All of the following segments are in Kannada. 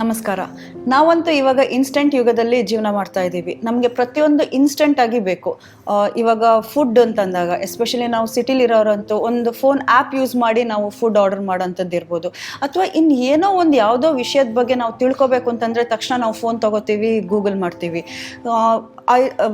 ನಮಸ್ಕಾರ. ನಾವಂತೂ ಇವಾಗ ಇನ್ಸ್ಟೆಂಟ್ ಯುಗದಲ್ಲಿ ಜೀವನ ಮಾಡ್ತಾ ಇದ್ದೀವಿ. ನಮಗೆ ಪ್ರತಿಯೊಂದು ಇನ್ಸ್ಟೆಂಟ್ ಆಗಿ ಬೇಕು. ಇವಾಗ ಫುಡ್ ಅಂತಂದಾಗ ಎಸ್ಪೆಷಲಿ ನಾವು ಸಿಟಿಲಿ ಇರೋರಂತೂ ಒಂದು ಫೋನ್ ಆ್ಯಪ್ ಯೂಸ್ ಮಾಡಿ ನಾವು ಫುಡ್ ಆರ್ಡರ್ ಮಾಡೋಂಥದ್ದು ಇರ್ಬೋದು ಅಥವಾ ಇನ್ನು ಏನೋ ಒಂದು ಯಾವುದೋ ವಿಷಯದ ಬಗ್ಗೆ ನಾವು ತಿಳ್ಕೊಬೇಕು ಅಂತಂದರೆ ತಕ್ಷಣ ನಾವು ಫೋನ್ ತಗೋತೀವಿ ಗೂಗಲ್ ಮಾಡ್ತೀವಿ.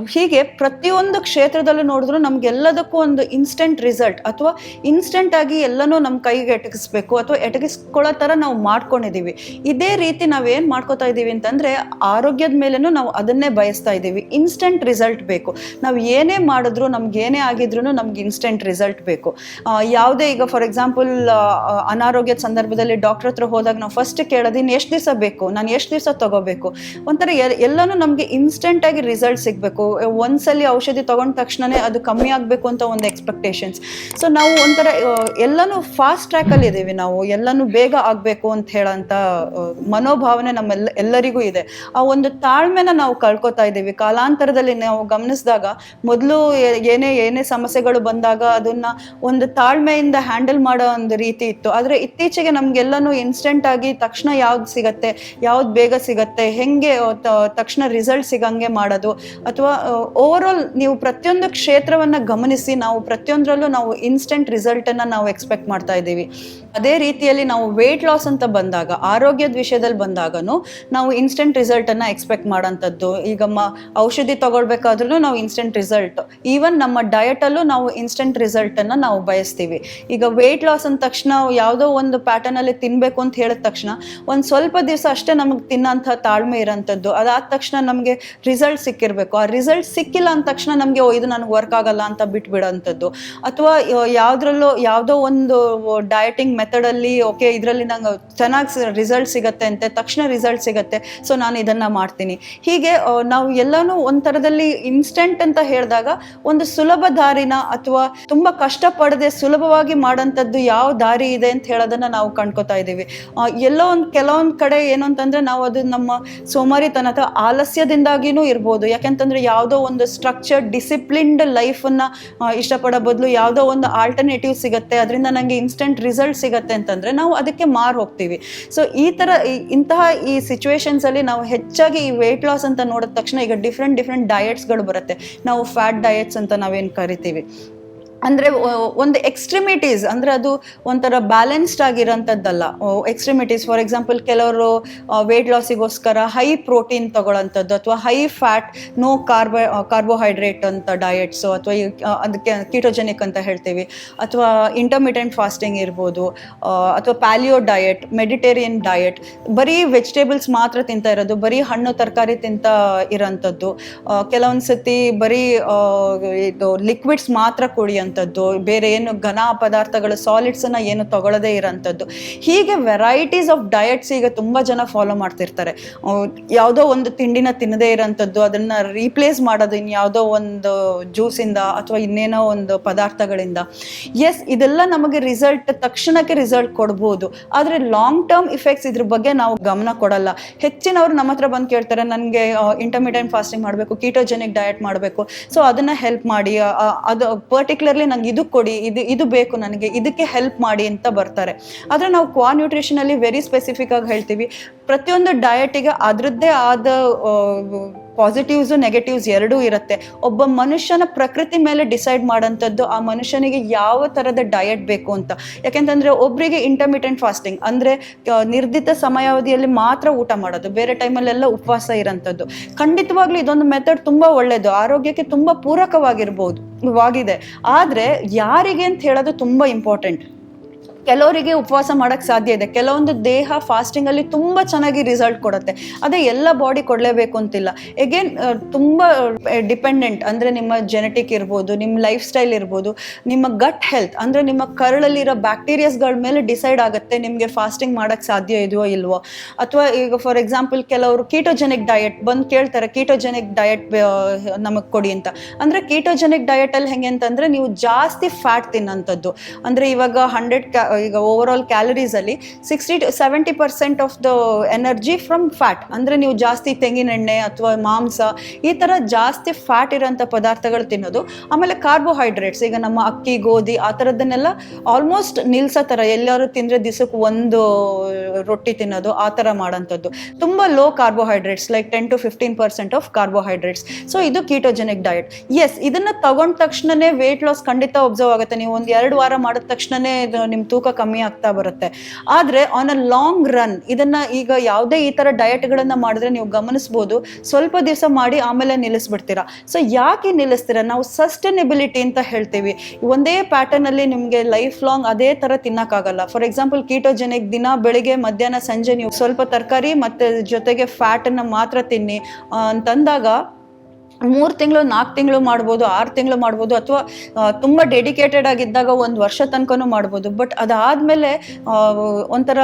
ಹೀಗೆ ಪ್ರತಿಯೊಂದು ಕ್ಷೇತ್ರದಲ್ಲೂ ನೋಡಿದ್ರು ನಮಗೆಲ್ಲದಕ್ಕೂ ಒಂದು ಇನ್ಸ್ಟೆಂಟ್ ರಿಸಲ್ಟ್ ಅಥವಾ ಇನ್ಸ್ಟೆಂಟ್ ಆಗಿ ಎಲ್ಲನೂ ನಮ್ಮ ಕೈಗೆ ಎಟಗಿಸ್ಬೇಕು ಅಥವಾ ಎಟಗಿಸ್ಕೊಳ್ಳೋ ಥರ ನಾವು ಮಾಡ್ಕೊಂಡಿದ್ದೀವಿ. ಇದೇ ರೀತಿ ನಾವೇನು ಮಾಡ್ಕೋತಾ ಇದ್ದೀವಿ ಅಂತಂದರೆ ಆರೋಗ್ಯದ ಮೇಲೇನೂ ನಾವು ಅದನ್ನೇ ಬಯಸ್ತಾ ಇದ್ದೀವಿ. ಇನ್ಸ್ಟೆಂಟ್ ರಿಸಲ್ಟ್ ಬೇಕು. ನಾವು ಏನೇ ಮಾಡಿದ್ರು ನಮ್ಗೆ ಏನೇ ಆಗಿದ್ರು ನಮ್ಗೆ ಇನ್ಸ್ಟೆಂಟ್ ರಿಸಲ್ಟ್ ಬೇಕು. ಯಾವುದೇ ಈಗ ಫಾರ್ ಎಕ್ಸಾಂಪಲ್ ಅನಾರೋಗ್ಯದ ಸಂದರ್ಭದಲ್ಲಿ ಡಾಕ್ಟರ್ ಹತ್ರ ಹೋದಾಗ ನಾವು ಫಸ್ಟ್ ಕೇಳೋದು ಎಷ್ಟು ದಿವಸ ಬೇಕು? ನಾನು ಎಷ್ಟು ದಿವಸ ತಗೋಬೇಕು? ಒಂಥರ ಎಲ್- ಎಲ್ಲನೂ ನಮಗೆ ಇನ್ಸ್ಟೆಂಟ್ ಆಗಿ ರಿಸಲ್ಟ್ ಸಿಗಬೇಕು. ಒಂದ್ಸಲಿ ಔಷಧಿ ತಗೊಂಡ ತಕ್ಷಣನೇ ಅದು ಕಮ್ಮಿ ಆಗಬೇಕು ಅಂತ ಒಂದು ಎಕ್ಸ್ಪೆಕ್ಟೇಷನ್ಸ್ ಸೊ ನಾವು ಒಂಥರ ಎಲ್ಲನೂ ಫಾಸ್ಟ್ ಟ್ರ್ಯಾಕಲ್ಲಿ ಇದ್ದೀವಿ ನಾವು. ಎಲ್ಲನೂ ಬೇಗ ಆಗಬೇಕು ಅಂತ ಹೇಳೋಂಥ ಮನೋಭಾವನೆ ನಮ್ಮೆಲ್ಲ, ಎಲ್ಲರಿಗೂ ಇದೆ. ಆ ಒಂದು ತಾಳ್ಮೆನ ನಾವು ಕಳ್ಕೊತಾ ಇದ್ದೀವಿ ಕಾಲಾಂತರದಲ್ಲಿ ನಾವು ಗಮನಿಸಿದಾಗ ಮೊದಲು ಏನೇ ಏನೇ ಸಮಸ್ಯೆಗಳು ಬಂದಾಗ ಅದನ್ನ ಒಂದು ತಾಳ್ಮೆಯಿಂದ ಹ್ಯಾಂಡಲ್ ಮಾಡೋ ಒಂದು ರೀತಿ ಇತ್ತು. ಆದರೆ ಇತ್ತೀಚೆಗೆ ನಮಗೆಲ್ಲನೂ ಇನ್ಸ್ಟೆಂಟ್ ಆಗಿ ತಕ್ಷಣ ಯಾವ್ದು ಸಿಗತ್ತೆ, ಯಾವ್ದು ಬೇಗ ಸಿಗತ್ತೆ, ಹೆಂಗೆ ತಕ್ಷಣ ರಿಸಲ್ಟ್ ಸಿಗಂಗೆ ಮಾಡೋದು ಅಥವಾ ಓವರ್ ಆಲ್ ನೀವು ಪ್ರತಿಯೊಂದು ಕ್ಷೇತ್ರವನ್ನ ಗಮನಿಸಿ ನಾವು ಪ್ರತಿಯೊಂದರಲ್ಲೂ ನಾವು ಇನ್ಸ್ಟೆಂಟ್ ರಿಸಲ್ಟನ್ನು ನಾವು ಎಕ್ಸ್ಪೆಕ್ಟ್ ಮಾಡ್ತಾ ಇದ್ದೀವಿ. ಅದೇ ರೀತಿಯಲ್ಲಿ ನಾವು ವೆಯ್ಟ್ ಲಾಸ್ ಅಂತ ಬಂದಾಗ, ಆರೋಗ್ಯದ ವಿಷಯದಲ್ಲಿ ಬಂದಾಗನು ನಾವು ಇನ್ಸ್ಟೆಂಟ್ ರಿಸಲ್ಟನ್ನು ಎಕ್ಸ್ಪೆಕ್ಟ್ ಮಾಡೋಂಥದ್ದು. ಈಗ ಮ, ಔಷಧಿ ತಗೊಳ್ಬೇಕಾದ್ರೂ ನಾವು ಇನ್ಸ್ಟೆಂಟ್ ರಿಸಲ್ಟ್ ಈವನ್ ನಮ್ಮ ಡಯಟಲ್ಲೂ ನಾವು ಇನ್ಸ್ಟೆಂಟ್ ರಿಸಲ್ಟನ್ನು ನಾವು ಬಯಸ್ತೀವಿ. ಈಗ ವೆಯ್ಟ್ ಲಾಸ್ ಅಂದ ತಕ್ಷಣ ಯಾವುದೋ ಒಂದು ಪ್ಯಾಟರ್ನಲ್ಲಿ ತಿನ್ನಬೇಕು ಅಂತ ಹೇಳಿದ ತಕ್ಷಣ, ಒಂದು ಸ್ವಲ್ಪ ದಿವಸ ಅಷ್ಟೇ ನಮಗೆ ತಿನ್ನೋಂಥ ತಾಳ್ಮೆ ಇರೋಂಥದ್ದು. ಅದಾದ ತಕ್ಷಣ ನಮಗೆ ರಿಸಲ್ಟ್ ಸಿಕ್ಕಿರಬೇಕು. ಆ ರಿಸಲ್ಟ್ ಸಿಕ್ಕಿಲ್ಲ ಅಂದ ತಕ್ಷಣ ನಮಗೆ ಇದು ನನಗೆ ವರ್ಕ್ ಆಗಲ್ಲ ಅಂತ ಬಿಟ್ಬಿಡೋಂಥದ್ದು. ಅಥವಾ ಯಾವುದ್ರಲ್ಲೋ, ಯಾವುದೋ ಒಂದು ಡಯಟಿಂಗ್ ಮೆಥಡಲ್ಲಿ ಓಕೆ, ಇದರಲ್ಲಿ ನಂಗೆ ಚೆನ್ನಾಗಿ ರಿಸಲ್ಟ್ ಸಿಗತ್ತೆ ಅಂತೆ, ತಕ್ಷಣ ರಿಸಲ್ಟ್ ಸಿಗತ್ತೆ, ಸೊ ನಾನು ಇದನ್ನು ಮಾಡ್ತೀನಿ. ಹೀಗೆ ನಾವು ಎಲ್ಲನೂ ಒಂಥರದಲ್ಲಿ ಇನ್ಸ್ಟೆಂಟ್ ಅಂತ ಹೇಳಿದಾಗ, ಒಂದು ಸುಲಭ ದಾರಿನ ಅಥವಾ ತುಂಬ ಕಷ್ಟಪಡದೆ ಸುಲಭವಾಗಿ ಮಾಡೋಂಥದ್ದು ಯಾವ ದಾರಿ ಇದೆ ಅಂತ ಹೇಳೋದನ್ನ ನಾವು ಕಂಡ್ಕೋತಾ ಇದ್ದೀವಿ. ಎಲ್ಲೋ ಒಂದು, ಕೆಲವೊಂದು ಕಡೆ ಏನು ಅಂತಂದರೆ ನಾವು ಅದು ನಮ್ಮ ಸೋಮಾರಿತನ ಅಥವಾ ಆಲಸ್ಯದಿಂದಾಗಿನೂ ಇರ್ಬೋದು. ಯಾಕೆಂತಂದ್ರೆ ಯಾವುದೋ ಒಂದು ಸ್ಟ್ರಕ್ಚರ್ ಡಿಸಿಪ್ಲಿನ್ಡ್ ಲೈಫನ್ನ ಇಷ್ಟಪಡೋ ಬದಲು ಯಾವುದೋ ಒಂದು ಆಲ್ಟರ್ನೇಟಿವ್ ಸಿಗುತ್ತೆ. ಅದರಿಂದ ನನಗೆ ಇನ್ಸ್ಟೆಂಟ್ ರಿಸಲ್ಟ್ ಸಿಗುತ್ತೆ ಅಂತಂದ್ರೆ ನಾವು ಅದಕ್ಕೆ ಮಾರು ಹೋಗ್ತೀವಿ. ಸೊ ಈ ಥರ ಇಂತಹ ಈ ಸಿಚುವೇಶನ್ಸಲ್ಲಿ ನಾವು ಹೆಚ್ಚಾಗಿ ಈ ವೆಯ್ಟ್ ಲಾಸ್ ಅಂತ ನೋಡಿದ ತಕ್ಷಣ ಈಗ ಡಿಫ್ರೆಂಟ್ ಡಿಫ್ರೆಂಟ್ ಡಯಟ್ಸ್ಗಳು ಬರುತ್ತೆ. ನಾವು ಫ್ಯಾಟ್ ಡಯಟ್ಸ್ ಅಂತ ನಾವೇನು ಕರಿತೀವಿ. ಅಂದರೆ ಒಂದು ಎಕ್ಸ್ಟ್ರಿಮಿಟೀಸ್ ಅಂದರೆ ಅದು ಒಂಥರ ಬ್ಯಾಲೆನ್ಸ್ಡ್ ಆಗಿರೋಂಥದ್ದಲ್ಲ. ಎಕ್ಸ್ಟ್ರಿಮಿಟೀಸ್ ಫಾರ್ ಎಕ್ಸಾಂಪಲ್ ಕೆಲವರು ವೆಯ್ಟ್ ಲಾಸಿಗೋಸ್ಕರ ಹೈ ಪ್ರೋಟೀನ್ ತಗೊಳ್ಳೋಂಥದ್ದು, ಅಥವಾ high fat no carb carbohydrate ಅಂತ ಡಯಟ್ಸು ಅಥವಾ ಅದಕ್ಕೆ ಕೀಟೋಜೆನಿಕ್ ಅಂತ ಹೇಳ್ತೀವಿ. ಅಥವಾ ಇಂಟರ್ಮಿಟೆಂಟ್ ಫಾಸ್ಟಿಂಗ್ ಇರ್ಬೋದು ಅಥವಾ ಪ್ಯಾಲಿಯೋ ಡಯಟ್ ಮೆಡಿಟೇರಿಯನ್ ಡಯಟ್ ಬರೀ ವೆಜಿಟೇಬಲ್ಸ್ ಮಾತ್ರ ತಿಂತಾ ಇರೋದು, ಬರೀ ಹಣ್ಣು, ತರಕಾರಿ ತಿಂತ ಇರೋಂಥದ್ದು. ಕೆಲವೊಂದು ಸತಿ ಬರೀ ಇದು ಲಿಕ್ವಿಡ್ಸ್ ಮಾತ್ರ ಕುಡಿಯೋಂಥದ್ದು ಬೇರೆ ಏನು ಘನ ಪದಾರ್ಥಗಳು ಸಾಲಿಡ್ಸನ್ನು ಏನು ತಗೊಳ್ಳದೇ ಇರೋಂಥದ್ದು ಹೀಗೆ ವೆರೈಟೀಸ್ ಆಫ್ ಡಯಟ್ಸ್ ಈಗ ತುಂಬ ಜನ ಫಾಲೋ ಮಾಡ್ತಿರ್ತಾರೆ. ಯಾವುದೋ ಒಂದು ತಿಂಡಿನ ತಿನ್ನದೇ ಇರೋಂಥದ್ದು ಅದನ್ನು ರೀಪ್ಲೇಸ್ ಮಾಡೋದು ಇನ್ಯಾವುದೋ ಒಂದು ಜ್ಯೂಸಿಂದ ಅಥವಾ ಇನ್ನೇನೋ ಒಂದು ಪದಾರ್ಥಗಳಿಂದ. ಎಸ್ ಇದೆಲ್ಲ ನಮಗೆ ರಿಸಲ್ಟ್ ತಕ್ಷಣಕ್ಕೆ ರಿಸಲ್ಟ್ ಕೊಡ್ಬೋದು. ಆದರೆ ಲಾಂಗ್ ಟರ್ಮ್ ಇಫೆಕ್ಟ್ಸ್ ಇದ್ರ ಬಗ್ಗೆ ನಾವು ಗಮನ ಕೊಡಲ್ಲ. ಹೆಚ್ಚಿನವರು ನಮ್ಮ ಹತ್ರ ಬಂದು ಕೇಳ್ತಾರೆ, ನನಗೆ ಇಂಟರ್ಮೀಡಿಯಂಟ್ ಫಾಸ್ಟಿಂಗ್ ಮಾಡಬೇಕು ಕೀಟೋಜೆನಿಕ್ ಡಯಟ್ ಮಾಡಬೇಕು. ಸೊ ಅದನ್ನು ಹೆಲ್ಪ್ ಮಾಡಿ ಅದು ಪರ್ಟಿಕ್ಯುಲರ್ಲಿ ನಂಗೆ ಇದು ಕೊಡಿ, ಇದು ಇದು ಬೇಕು ನನಗೆ, ಇದಕ್ಕೆ ಹೆಲ್ಪ್ ಮಾಡಿ ಅಂತ ಬರ್ತಾರೆ. ಆದರೆ ನಾವು ಕ್ವಾ ನ್ಯೂಟ್ರಿಷನಲ್ಲಿ ವೆರಿ ಸ್ಪೆಸಿಫಿಕ್ ಆಗಿ ಹೇಳ್ತೀವಿ. ಪ್ರತಿಯೊಂದು ಡಯಟಿಗೆ ಅದರದ್ದೇ ಆದ ಪಾಸಿಟಿವ್ಸು ನೆಗೆಟಿವ್ಸ್ ಎರಡೂ ಇರುತ್ತೆ. ಒಬ್ಬ ಮನುಷ್ಯನ ಪ್ರಕೃತಿ ಮೇಲೆ ಡಿಸೈಡ್ ಮಾಡೋಂಥದ್ದು ಆ ಮನುಷ್ಯನಿಗೆ ಯಾವ ಥರದ ಡಯಟ್ ಬೇಕು ಅಂತ. ಯಾಕೆಂತಂದರೆ ಒಬ್ಬರಿಗೆ ಇಂಟರ್ಮಿಟೆಂಟ್ ಫಾಸ್ಟಿಂಗ್ ಅಂದರೆ ನಿರ್ದಿತ ಸಮಯಾವಧಿಯಲ್ಲಿ ಮಾತ್ರ ಊಟ ಮಾಡೋದು, ಬೇರೆ ಟೈಮಲ್ಲೆಲ್ಲ ಉಪವಾಸ ಇರೋಂಥದ್ದು. ಖಂಡಿತವಾಗ್ಲೂ ಇದೊಂದು ಮೆಥಡ್ ತುಂಬ ಒಳ್ಳೆಯದು ಆರೋಗ್ಯಕ್ಕೆ ತುಂಬ ಪೂರಕವಾಗಿರ್ಬೋದು, ವಾಗಿದೆ. ಆದರೆ ಯಾರಿಗೆ ಅಂತ ಹೇಳೋದು ತುಂಬ ಇಂಪಾರ್ಟೆಂಟ್ ಕೆಲವರಿಗೆ ಉಪವಾಸ ಮಾಡೋಕ್ಕೆ ಸಾಧ್ಯ ಇದೆ. ಕೆಲವೊಂದು ದೇಹ ಫಾಸ್ಟಿಂಗಲ್ಲಿ ತುಂಬ ಚೆನ್ನಾಗಿ ರಿಸಲ್ಟ್ ಕೊಡುತ್ತೆ. ಅದೇ ಎಲ್ಲ ಬಾಡಿ ಕೊಡಲೇಬೇಕು ಅಂತಿಲ್ಲ. ಎಗೇನ್ ತುಂಬ ಡಿಪೆಂಡೆಂಟ್ ಅಂದರೆ ನಿಮ್ಮ ಜೆನೆಟಿಕ್ ಇರ್ಬೋದು ನಿಮ್ಮ ಲೈಫ್ ಸ್ಟೈಲ್ ಇರ್ಬೋದು, ನಿಮ್ಮ ಗಟ್ ಹೆಲ್ತ್ ಅಂದರೆ ನಿಮ್ಮ ಕರಳಲ್ಲಿರೋ ಬ್ಯಾಕ್ಟೀರಿಯಾಸ್ಗಳ ಮೇಲೆ ಡಿಸೈಡ್ ಆಗುತ್ತೆ ನಿಮಗೆ ಫಾಸ್ಟಿಂಗ್ ಮಾಡೋಕ್ಕೆ ಸಾಧ್ಯ ಇದೆಯೋ ಇಲ್ವೋ. ಅಥವಾ ಈಗ ಫಾರ್ ಎಕ್ಸಾಂಪಲ್ ಕೆಲವರು ಕೀಟೋಜೆನಿಕ್ ಡಯಟ್ ಬಂದು ಕೇಳ್ತಾರೆ ಕೀಟೋಜೆನಿಕ್ ಡಯಟ್ ನಮಗೆ ಕೊಡಿ ಅಂತ. ಅಂದರೆ ಕೀಟೋಜೆನಿಕ್ ಡಯಟಲ್ಲಿ ಹೆಂಗೆ ಅಂತಂದರೆ ನೀವು ಜಾಸ್ತಿ ಫ್ಯಾಟ್ ತಿನ್ನೋಂಥದ್ದು ಅಂದರೆ ಇವಾಗ ಹಂಡ್ರೆಡ್ ಈಗ over all ಕ್ಯಾಲರೀಸಲ್ಲಿ sixty to seventy percent of the energy from fat ಅಂದರೆ ನೀವು ಜಾಸ್ತಿ ತೆಂಗಿನೆಣ್ಣೆ ಅಥವಾ ಮಾಂಸ ಈ ಥರ ಜಾಸ್ತಿ ಫ್ಯಾಟ್ ಇರೋಂಥ ಪದಾರ್ಥಗಳು ತಿನ್ನೋದು. ಆಮೇಲೆ ಕಾರ್ಬೋಹೈಡ್ರೇಟ್ಸ್ ಈಗ ನಮ್ಮ ಅಕ್ಕಿ, ಗೋಧಿ ಆ ಥರದ್ದನ್ನೆಲ್ಲ ಆಲ್ಮೋಸ್ಟ್ ನಿಲ್ಸೋ ಥರ ಎಲ್ಲರೂ ತಿಂದರೆ ದಿವಸಕ್ಕೆ ಒಂದು ರೊಟ್ಟಿ ತಿನ್ನೋದು ಆ ಥರ ಮಾಡೋಂಥದ್ದು. ತುಂಬ low carbohydrates like ten to fifteen percent of carbohydrates so ಇದು ಕೀಟೋಜೆನಿಕ್ ಡಯಟ್ ಎಸ್ ಇದನ್ನ ತಗೊಂಡ ತಕ್ಷಣವೇ ವೇಟ್ ಲಾಸ್ ಖಂಡಿತ ಒಬ್ಸರ್ವ್ ಆಗುತ್ತೆ. ನೀವು ಒಂದು ಎರಡು ವಾರ ಮಾಡಿದ ತಕ್ಷಣನೇ ಇದು ನಿಮ್ಮ ತೂಕ ಕಮ್ಮಿ ಆಗ್ತಾ ಬರುತ್ತೆ. ಆದರೆ ಆನ್ ಅ ಲಾಂಗ್ ರನ್ ಇದನ್ನ ಈಗ ಯಾವುದೇ ಈ ಥರ ಡಯಟ್ಗಳನ್ನು ಮಾಡಿದ್ರೆ ನೀವು ಗಮನಿಸ್ಬೋದು. ಸ್ವಲ್ಪ ದಿವಸ ಮಾಡಿ ಆಮೇಲೆ ನಿಲ್ಲಿಸ್ಬಿಡ್ತೀರಾ. ಸೊ ಯಾಕೆ ನಿಲ್ಲಿಸ್ತೀರಾ? ನಾವು ಸಸ್ಟೈನೆಬಿಲಿಟಿ ಅಂತ ಹೇಳ್ತೀವಿ. ಒಂದೇ ಪ್ಯಾಟರ್ನ್ ಅಲ್ಲಿ ನಿಮಗೆ ಲೈಫ್ ಲಾಂಗ್ ಅದೇ ಥರ ತಿನ್ನೋಕ್ಕಾಗಲ್ಲ. ಫಾರ್ ಎಕ್ಸಾಂಪಲ್ ಕೀಟೋಜೆನಿಕ್ ದಿನ ಬೆಳಿಗ್ಗೆ, ಮಧ್ಯಾಹ್ನ, ಸಂಜೆ ನೀವು ಸ್ವಲ್ಪ ತರಕಾರಿ ಮತ್ತೆ ಜೊತೆಗೆ ಫ್ಯಾಟನ್ನು ಮಾತ್ರ ತಿನ್ನಿ ಅಂತಂದಾಗ ಮೂರು ತಿಂಗಳು ನಾಲ್ಕು ತಿಂಗಳು ಮಾಡ್ಬೋದು, ಆರು ತಿಂಗಳು ಮಾಡ್ಬೋದು ಅಥವಾ ತುಂಬ ಡೆಡಿಕೇಟೆಡ್ ಆಗಿದ್ದಾಗ ಒಂದು ವರ್ಷ ತನಕನೂ ಮಾಡ್ಬೋದು. ಬಟ್ ಅದಾದಮೇಲೆ ಒಂಥರ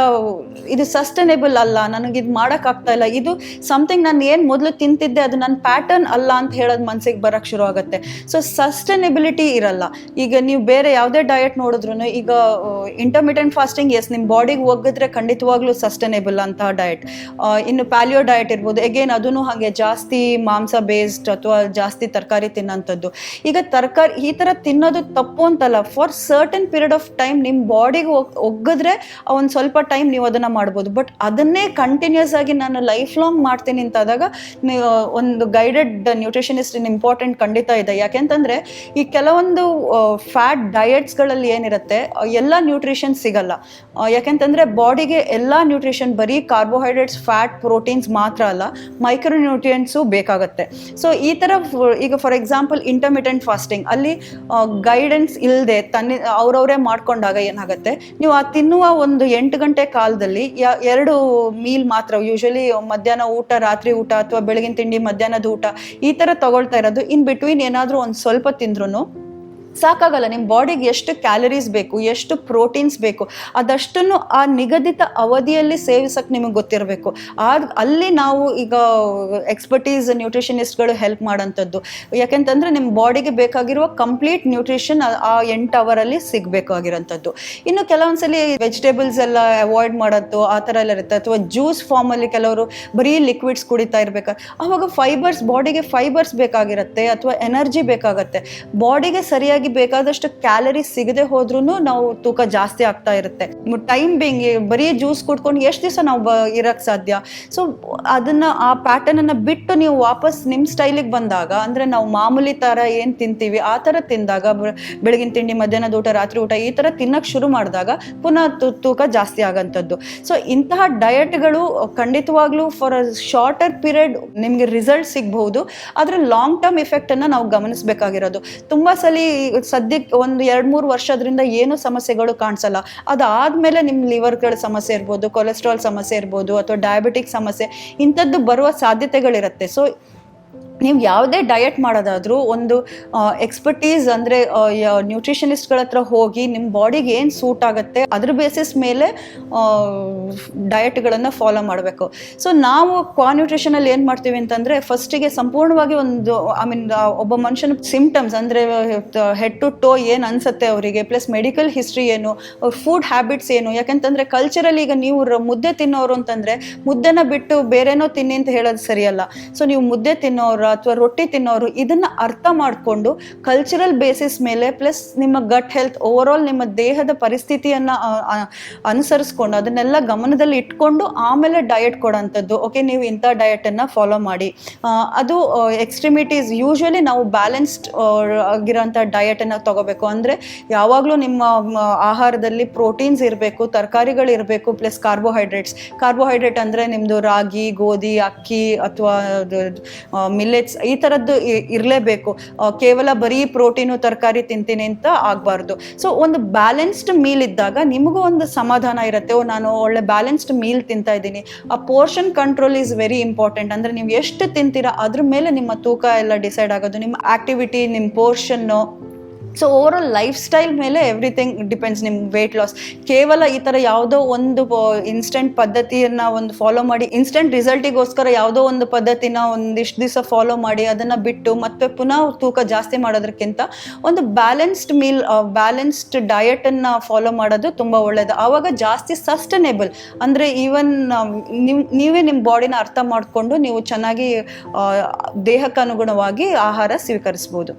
ಇದು ಸಸ್ಟೈನೇಬಲ್ ಅಲ್ಲ, ನನಗೆ ಇದು ಮಾಡೋಕ್ಕಾಗ್ತಾ ಇಲ್ಲ. ಇದು ಸಮಥಿಂಗ್ ನಾನು ಏನು ಮೊದಲು ತಿಂತಿದ್ದೆ, ಅದು ನನ್ನ ಪ್ಯಾಟರ್ನ್ ಅಲ್ಲ ಅಂತ ಹೇಳೋದು ಮನಸ್ಸಿಗೆ ಬರೋಕ್ಕೆ ಶುರು ಆಗುತ್ತೆ. ಸೊ ಸಸ್ಟೈನೇಬಿಲಿಟಿ ಇರಲ್ಲ. ಈಗ ನೀವು ಬೇರೆ ಯಾವುದೇ ಡಯಟ್ ನೋಡಿದ್ರು ಈಗ ಇಂಟರ್ಮಿಟೆಂಟ್ ಫಾಸ್ಟಿಂಗ್ ಎಸ್ ನಿಮ್ಮ ಬಾಡಿಗೆ ಒಗ್ಗಿದ್ರೆ ಖಂಡಿತವಾಗ್ಲೂ ಸಸ್ಟೈನೇಬಲ್ ಅಂತಹ ಡಯಟ್ ಇನ್ನು ಪ್ಯಾಲಿಯೋ ಡಯಟ್ ಇರ್ಬೋದು. ಎಗೇನ್ ಅದೂ ಹಾಗೆ ಜಾಸ್ತಿ ಮಾಂಸ ಬೇಸ್ಡ್ ಅಥವಾ ಜಾಸ್ತಿ ತರಕಾರಿ ತಿನ್ನೋಂಥದ್ದು. ಈಗ ತರಕಾರಿ ಈ ಥರ ತಿನ್ನೋದು ತಪ್ಪು ಅಂತಲ್ಲ. For certain period of time ನಿಮ್ಮ ಬಾಡಿಗೆ ಒಗ್ಗಿದ್ರೆ ಒಂದು ಸ್ವಲ್ಪ ಟೈಮ್ ನೀವು ಅದನ್ನು ಮಾಡ್ಬೋದು. ಬಟ್ ಅದನ್ನೇ ಕಂಟಿನ್ಯೂಸ್ ಆಗಿ ನಾನು ಲೈಫ್ ಲಾಂಗ್ ಮಾಡ್ತೀನಿ ಅಂತಾದಾಗ ಒಂದು ಗೈಡೆಡ್ ನ್ಯೂಟ್ರಿಷನಿಸ್ಟ್ ಇಂಪಾರ್ಟೆಂಟ್ ಖಂಡಿತ ಇದೆ. ಯಾಕೆಂತಂದ್ರೆ ಈ ಕೆಲವೊಂದು ಫ್ಯಾಟ್ ಡಯಟ್ಸ್ಗಳಲ್ಲಿ ಏನಿರುತ್ತೆ ಎಲ್ಲ ನ್ಯೂಟ್ರಿಷನ್ ಸಿಗಲ್ಲ. ಯಾಕೆಂತಂದ್ರೆ ಬಾಡಿಗೆ ಎಲ್ಲ ನ್ಯೂಟ್ರಿಷನ್ ಬರೀ ಕಾರ್ಬೋಹೈಡ್ರೇಟ್ಸ್ ಫ್ಯಾಟ್ ಪ್ರೋಟೀನ್ಸ್ ಮಾತ್ರ ಅಲ್ಲ ಮೈಕ್ರೋ ನ್ಯೂಟ್ರಿಯೆಂಟ್ಸು ಬೇಕಾಗುತ್ತೆ. ಸೊ ಈ ಥರ ಈಗ ಫಾರ್ ಎಕ್ಸಾಂಪಲ್ ಇಂಟರ್ಮಿಟೆಂಟ್ ಫಾಸ್ಟಿಂಗ್ ಅಲ್ಲಿ ಗೈಡೆನ್ಸ್ ಇಲ್ಲದೆ ತನ್ನ, ಅವ್ರವರೇ ಮಾಡ್ಕೊಂಡಾಗ ಏನಾಗುತ್ತೆ? ನೀವು ಆ ತಿನ್ನುವ ಒಂದು ಎಂಟು ಗಂಟೆ ಕಾಲದಲ್ಲಿ ಎರಡು ಮೀಲ್ ಮಾತ್ರ ಯೂಶಲಿ ಮಧ್ಯಾಹ್ನ ಊಟ, ರಾತ್ರಿ ಊಟ ಅಥವಾ ಬೆಳಗಿನ ತಿಂಡಿ, ಮಧ್ಯಾಹ್ನದ ಊಟ, ಈ ಥರ ತಗೊಳ್ತಾ ಇರೋದು. ಇನ್ ಬಿಟ್ವೀನ್ ಏನಾದರೂ ಒಂದು ಸ್ವಲ್ಪ ತಿಂದ್ರೂ ಸಾಕಾಗಲ್ಲ ನಿಮ್ಮ ಬಾಡಿಗೆ ಎಷ್ಟು ಕ್ಯಾಲರೀಸ್ ಬೇಕು, ಎಷ್ಟು ಪ್ರೋಟೀನ್ಸ್ ಬೇಕು, ಅದಷ್ಟನ್ನು ಆ ನಿಗದಿತ ಅವಧಿಯಲ್ಲಿ ಸೇವಿಸಕ್ಕೆ ನಿಮಗೆ ಗೊತ್ತಿರಬೇಕು. ಆದ, ಅಲ್ಲಿ ನಾವು ಈಗ ಎಕ್ಸ್ಪರ್ಟೀಸ್ ನ್ಯೂಟ್ರಿಷನಿಸ್ಟ್ಗಳು ಹೆಲ್ಪ್ ಮಾಡೋಂಥದ್ದು. ಯಾಕೆಂತಂದರೆ ನಿಮ್ಮ ಬಾಡಿಗೆ ಬೇಕಾಗಿರುವ ಕಂಪ್ಲೀಟ್ ನ್ಯೂಟ್ರಿಷನ್ ಆ ಎಂಟು ಅವರಲ್ಲಿ ಸಿಗಬೇಕಾಗಿರೋಂಥದ್ದು ಇನ್ನು ಕೆಲವೊಂದ್ಸಲಿ ವೆಜಿಟೇಬಲ್ಸ್ ಎಲ್ಲ ಅವಾಯ್ಡ್ ಮಾಡೋದು, ಆ ಥರ ಎಲ್ಲ ಇರುತ್ತೆ. ಅಥವಾ ಜ್ಯೂಸ್ ಫಾರ್ಮಲ್ಲಿ ಕೆಲವರು ಬರೀ ಲಿಕ್ವಿಡ್ಸ್ ಕುಡಿತಾ ಇರಬೇಕಾದ್ರೆ ಆವಾಗ ಫೈಬರ್ಸ್ ಬಾಡಿಗೆ ಫೈಬರ್ಸ್ ಬೇಕಾಗಿರುತ್ತೆ, ಅಥವಾ ಎನರ್ಜಿ ಬೇಕಾಗುತ್ತೆ. ಬಾಡಿಗೆ ಸರಿಯಾಗಿ ಬೇಕಾದಷ್ಟು ಕ್ಯಾಲರಿ ಸಿಗದೆ ಹೋದ್ರೂ ನಾವು ತೂಕ ಜಾಸ್ತಿ ಆಗ್ತಾ ಇರುತ್ತೆ. ಟೈಮ್ ಬೇಂಗ್ ಬರೀ ಜ್ಯೂಸ್ ಕುಡ್ಕೊಂಡು ಎಷ್ಟು ದಿವಸ ನಾವು ಬ ಇರಕ್ಕೆ ಸಾಧ್ಯ? ಸೊ ಅದನ್ನ, ಆ ಪ್ಯಾಟರ್ನ್ ಅನ್ನ ಬಿಟ್ಟು ನೀವು ವಾಪಸ್ ನಿಮ್ಮ ಸ್ಟೈಲಿಗೆ ಬಂದಾಗ, ಅಂದ್ರೆ ನಾವು ಮಾಮೂಲಿ ಥರ ಏನು ತಿಂತೀವಿ, ಆ ಥರ ತಿಂದಾಗ ಬೆಳಗಿನ ತಿಂಡಿ, ಮಧ್ಯಾಹ್ನದ ಊಟ, ರಾತ್ರಿ ಊಟ, ಈ ತರ ತಿನ್ನಕ್ ಶುರು ಮಾಡಿದಾಗ ಪುನಃ ತೂಕ ಜಾಸ್ತಿ ಆಗಂತದ್ದು. ಸೊ ಇಂತಹ ಡಯಟ್ಗಳು ಖಂಡಿತವಾಗ್ಲೂ ಫಾರ್ ಅ ಶಾರ್ಟರ್ ಪೀರಿಯಡ್ ನಿಮಗೆ ರಿಸಲ್ಟ್ ಸಿಗ್ಬಹುದು. ಆದರೆ ಲಾಂಗ್ ಟರ್ಮ್ ಎಫೆಕ್ಟನ್ನು ನಾವು ಗಮನಿಸಬೇಕಾಗಿರೋದು. ತುಂಬಾ ಸಲ ಸದ್ಯಕ್ಕೆ ಒಂದು ಎರಡು ಮೂರು ವರ್ಷದ್ರಿಂದ ಏನು ಸಮಸ್ಯೆಗಳು ಕಾಣಿಸಲ್ಲ. ಅದಾದಮೇಲೆ ನಿಮ್ಮ ಲಿವರ್ಗಳ ಸಮಸ್ಯೆ ಇರ್ಬೋದು ಕೊಲೆಸ್ಟ್ರಾಲ್ ಸಮಸ್ಯೆ ಇರ್ಬೋದು, ಅಥವಾ ಡಯಾಬಿಟಿಕ್ ಸಮಸ್ಯೆ, ಇಂಥದ್ದು ಬರುವ ಸಾಧ್ಯತೆಗಳಿರುತ್ತೆ. ಸೊ ನೀವು ಯಾವುದೇ ಡಯಟ್ ಮಾಡೋದಾದರೂ ಒಂದು ಎಕ್ಸ್ಪರ್ಟೀಸ್ ಅಂದರೆ ನ್ಯೂಟ್ರಿಷನಿಸ್ಟ್ಗಳ ಹತ್ರ ಹೋಗಿ ನಿಮ್ಮ ಬಾಡಿಗೆ ಏನು ಸೂಟ್ ಆಗುತ್ತೆ ಅದ್ರ ಬೇಸಿಸ್ ಮೇಲೆ ಡಯಟ್ಗಳನ್ನು ಫಾಲೋ ಮಾಡಬೇಕು. ಸೊ ನಾವು ಕ್ವಾ ನ್ಯೂಟ್ರಿಷನಲ್ಲಿ ಏನು ಮಾಡ್ತೀವಿ ಅಂತಂದರೆ ಫಸ್ಟಿಗೆ ಸಂಪೂರ್ಣವಾಗಿ ಒಂದು ಐ ಮೀನ್ ಒಬ್ಬ ಮನುಷ್ಯನ ಸಿಂಪ್ಟಮ್ಸ್ ಅಂದರೆ ಹೆಡ್ ಟು ಟೋ ಏನು ಅನ್ಸುತ್ತೆ ಅವರಿಗೆ ಪ್ಲಸ್ ಮೆಡಿಕಲ್ ಹಿಸ್ಟ್ರಿ ಏನು ಫುಡ್ ಹ್ಯಾಬಿಟ್ಸ್ ಏನು, ಯಾಕಂತಂದರೆ ಕಲ್ಚರಲ್ಲಿ ಈಗ ನೀವು ಮುದ್ದೆ ತಿನ್ನೋರು ಅಂತಂದರೆ ಮುದ್ದೆನ ಬಿಟ್ಟು ಬೇರೆನೋ ತಿನ್ನಿ ಅಂತ ಹೇಳೋದು ಸರಿಯಲ್ಲ. ಸೊ ನೀವು ಮುದ್ದೆ ತಿನ್ನೋರು ಅಥವಾ ರೊಟ್ಟಿ ತಿನ್ನೋರು ಇದನ್ನ ಅರ್ಥ ಮಾಡಿಕೊಂಡು ಕಲ್ಚರಲ್ ಬೇಸಿಸ್ ಮೇಲೆ ಪ್ಲಸ್ ನಿಮ್ಮ ಗಟ್ ಹೆಲ್ತ್ ಓವರ್ ಆಲ್ ನಿಮ್ಮ ದೇಹದ ಪರಿಸ್ಥಿತಿಯನ್ನು ಅನುಸರಿಸ್ಕೊಂಡು ಅದನ್ನೆಲ್ಲ ಗಮನದಲ್ಲಿ ಇಟ್ಕೊಂಡು ಆಮೇಲೆ ಡಯಟ್ ಕೊಡೋಂಥದ್ದು. ಓಕೆ ನೀವು ಇಂಥ ಡಯಟನ್ನು ಫಾಲೋ ಮಾಡಿ. ಅದು ಎಕ್ಸ್ಟ್ರಿಮಿಟೀಸ್ ಯೂಶ್ವಲಿ ನಾವು ಬ್ಯಾಲೆನ್ಸ್ಡ್ ಆಗಿರೋಂಥ ಡಯಟನ್ನು ತಗೋಬೇಕು. ಅಂದರೆ ಯಾವಾಗಲೂ ನಿಮ್ಮ ಆಹಾರದಲ್ಲಿ ಪ್ರೋಟೀನ್ಸ್ ಇರಬೇಕು, ತರಕಾರಿಗಳು ಇರಬೇಕು ಪ್ಲಸ್ ಕಾರ್ಬೋಹೈಡ್ರೇಟ್ಸ್ ಕಾರ್ಬೋಹೈಡ್ರೇಟ್ ಅಂದರೆ ನಿಮ್ಮದು ರಾಗಿ, ಗೋಧಿ, ಅಕ್ಕಿ ಅಥವಾ ಮಿಲ್ಲೆಟ್ಸ್ ಈ ಥರದ್ದು ಇರಲೇಬೇಕು. ಕೇವಲ ಬರೀ ಪ್ರೋಟೀನು, ತರಕಾರಿ ತಿಂತೀನಿ ಅಂತ ಆಗಬಾರ್ದು. ಸೊ ಒಂದು ಬ್ಯಾಲೆನ್ಸ್ಡ್ ಮೀಲ್ ಇದ್ದಾಗ ನಿಮಗೂ ಒಂದು ಸಮಾಧಾನ ಇರುತ್ತೆ, ಓ, ನಾನು ಒಳ್ಳೆ ಬ್ಯಾಲೆನ್ಸ್ಡ್ ಮೀಲ್ ತಿಂತಾ ಇದ್ದೀನಿ. ಆ portion control is very important ಅಂದರೆ ನೀವು ಎಷ್ಟು ತಿಂತೀರಾ, ಅದ್ರ ಮೇಲೆ ನಿಮ್ಮ ತೂಕ ಎಲ್ಲ ಡಿಸೈಡ್ ಆಗೋದು. ನಿಮ್ಮ ಆಕ್ಟಿವಿಟಿ ನಿಮ್ಮ ಪೋರ್ಷನ್ನು so over all lifestyle ಮೇಲೆ ಎವ್ರಿಥಿಂಗ್ ಡಿಪೆಂಡ್ಸ್ ನಿಮ್ಮ ವೆಯ್ಟ್ ಲಾಸ್ ಕೇವಲ ಈ ಥರ ಯಾವುದೋ ಒಂದು ಇನ್ಸ್ಟೆಂಟ್ ಪದ್ಧತಿಯನ್ನು ಒಂದು ಫಾಲೋ ಮಾಡಿ ಇನ್ಸ್ಟೆಂಟ್ ರಿಸಲ್ಟಿಗೋಸ್ಕರ ಯಾವುದೋ ಒಂದು ಪದ್ಧತಿನ ಒಂದಿಷ್ಟು ದಿವಸ ಫಾಲೋ ಮಾಡಿ, ಅದನ್ನು ಬಿಟ್ಟು ಮತ್ತೆ ಪುನಃ ತೂಕ ಜಾಸ್ತಿ ಮಾಡೋದಕ್ಕಿಂತ ಒಂದು ಬ್ಯಾಲೆನ್ಸ್ಡ್ ಮೀಲ್ ಬ್ಯಾಲೆನ್ಸ್ಡ್ ಡಯಟನ್ನು ಫಾಲೋ ಮಾಡೋದು ತುಂಬ ಒಳ್ಳೆಯದು ಆವಾಗ ಜಾಸ್ತಿ ಸಸ್ಟನೇಬಲ್ ಅಂದರೆ ಈವನ್ ನೀವು ನೀವೇ ನಿಮ್ಮ ಬಾಡಿನ ಅರ್ಥ ಮಾಡಿಕೊಂಡು ನೀವು ಚೆನ್ನಾಗಿ ದೇಹಕ್ಕನುಗುಣವಾಗಿ ಆಹಾರ ಸ್ವೀಕರಿಸ್ಬೋದು.